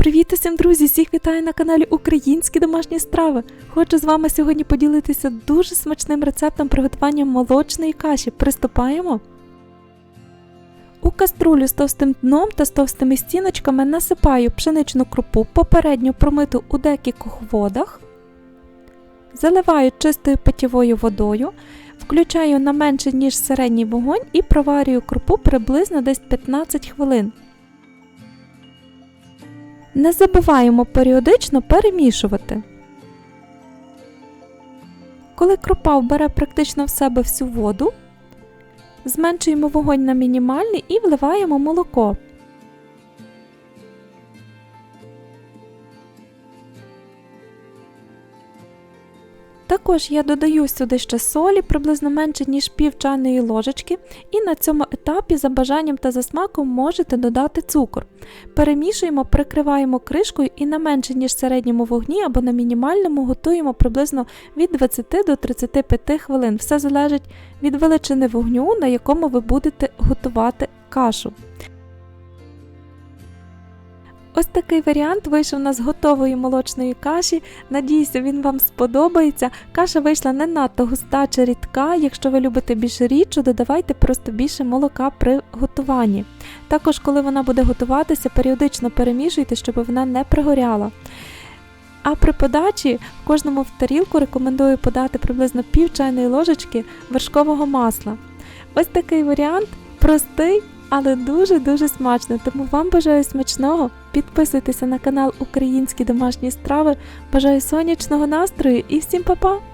Привіт усім, друзі! Всіх вітаю на каналі Українські домашні страви. Хочу з вами сьогодні поділитися дуже смачним рецептом приготування молочної каші. Приступаємо. У каструлю з товстим дном та з товстими стіночками насипаю пшеничну крупу, попередньо промиту у декількох водах. Заливаю чистою питьовою водою, включаю на менше ніж середній вогонь і проварюю крупу приблизно десь 15 хвилин. Не забуваємо періодично перемішувати. Коли крупа вбере практично в себе всю воду, зменшуємо вогонь на мінімальний і вливаємо молоко. Також я додаю сюди ще солі, приблизно менше, ніж пів чайної ложечки, і на цьому етапі за бажанням та за смаком можете додати цукор. Перемішуємо, прикриваємо кришкою і на менше, ніж середньому вогні або на мінімальному готуємо приблизно від 20 до 35 хвилин. Все залежить від величини вогню, на якому ви будете готувати кашу. Ось такий варіант вийшов у нас готової молочної каші. Надіюся, він вам сподобається. Каша вийшла не надто густа чи рідка. Якщо ви любите більше рідшу, додавайте просто більше молока при готуванні. Також, коли вона буде готуватися, періодично перемішуйте, щоб вона не пригоряла. А при подачі в кожному в тарілку рекомендую подати приблизно пів чайної ложечки вершкового масла. Ось такий варіант простий, але дуже-дуже смачно. Тому вам бажаю смачного. Підписуйтеся на канал Українські домашні страви. Бажаю сонячного настрою і всім па-па!